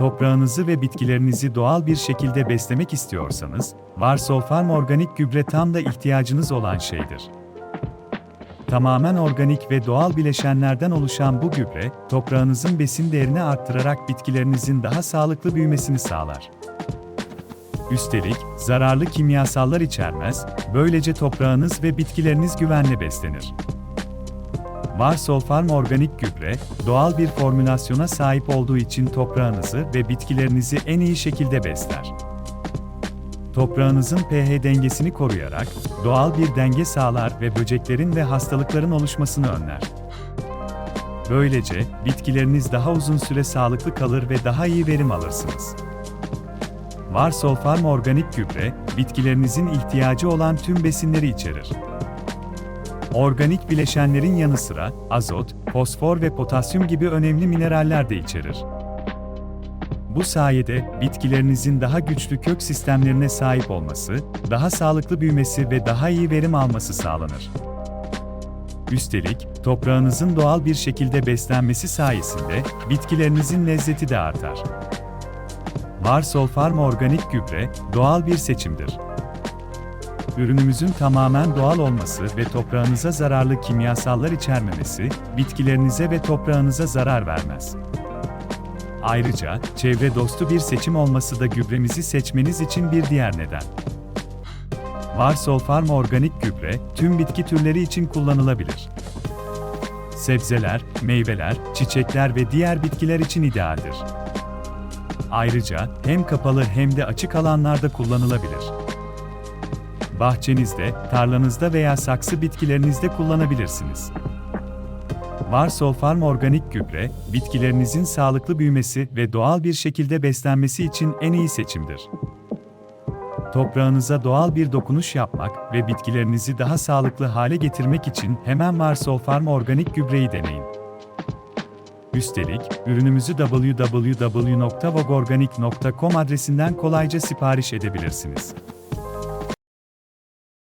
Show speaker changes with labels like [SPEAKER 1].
[SPEAKER 1] Toprağınızı ve bitkilerinizi doğal bir şekilde beslemek istiyorsanız, Varsol Farm organik gübre tam da ihtiyacınız olan şeydir. Tamamen organik ve doğal bileşenlerden oluşan bu gübre, toprağınızın besin değerini arttırarak bitkilerinizin daha sağlıklı büyümesini sağlar. Üstelik, zararlı kimyasallar içermez, böylece toprağınız ve bitkileriniz güvenle beslenir. Varsol Farm organik gübre, doğal bir formülasyona sahip olduğu için toprağınızı ve bitkilerinizi en iyi şekilde besler. Toprağınızın pH dengesini koruyarak doğal bir denge sağlar ve böceklerin ve hastalıkların oluşmasını önler. Böylece bitkileriniz daha uzun süre sağlıklı kalır ve daha iyi verim alırsınız. Varsol Farm organik gübre, bitkilerinizin ihtiyacı olan tüm besinleri içerir. Organik bileşenlerin yanı sıra azot, fosfor ve potasyum gibi önemli mineraller de içerir. Bu sayede bitkilerinizin daha güçlü kök sistemlerine sahip olması, daha sağlıklı büyümesi ve daha iyi verim alması sağlanır. Üstelik, toprağınızın doğal bir şekilde beslenmesi sayesinde bitkilerinizin lezzeti de artar. Varsol Farm organik gübre doğal bir seçimdir. Ürünümüzün tamamen doğal olması ve toprağınıza zararlı kimyasallar içermemesi, bitkilerinize ve toprağınıza zarar vermez. Ayrıca, çevre dostu bir seçim olması da gübremizi seçmeniz için bir diğer neden. Varsol Farm organik gübre, tüm bitki türleri için kullanılabilir. Sebzeler, meyveler, çiçekler ve diğer bitkiler için idealdir. Ayrıca hem kapalı hem de açık alanlarda kullanılabilir. Bahçenizde, tarlanızda veya saksı bitkilerinizde kullanabilirsiniz. Varsol Farm organik gübre, bitkilerinizin sağlıklı büyümesi ve doğal bir şekilde beslenmesi için en iyi seçimdir. Toprağınıza doğal bir dokunuş yapmak ve bitkilerinizi daha sağlıklı hale getirmek için hemen Varsol Farm organik gübreyi deneyin. Üstelik, ürünümüzü www.vogorganic.com adresinden kolayca sipariş edebilirsiniz.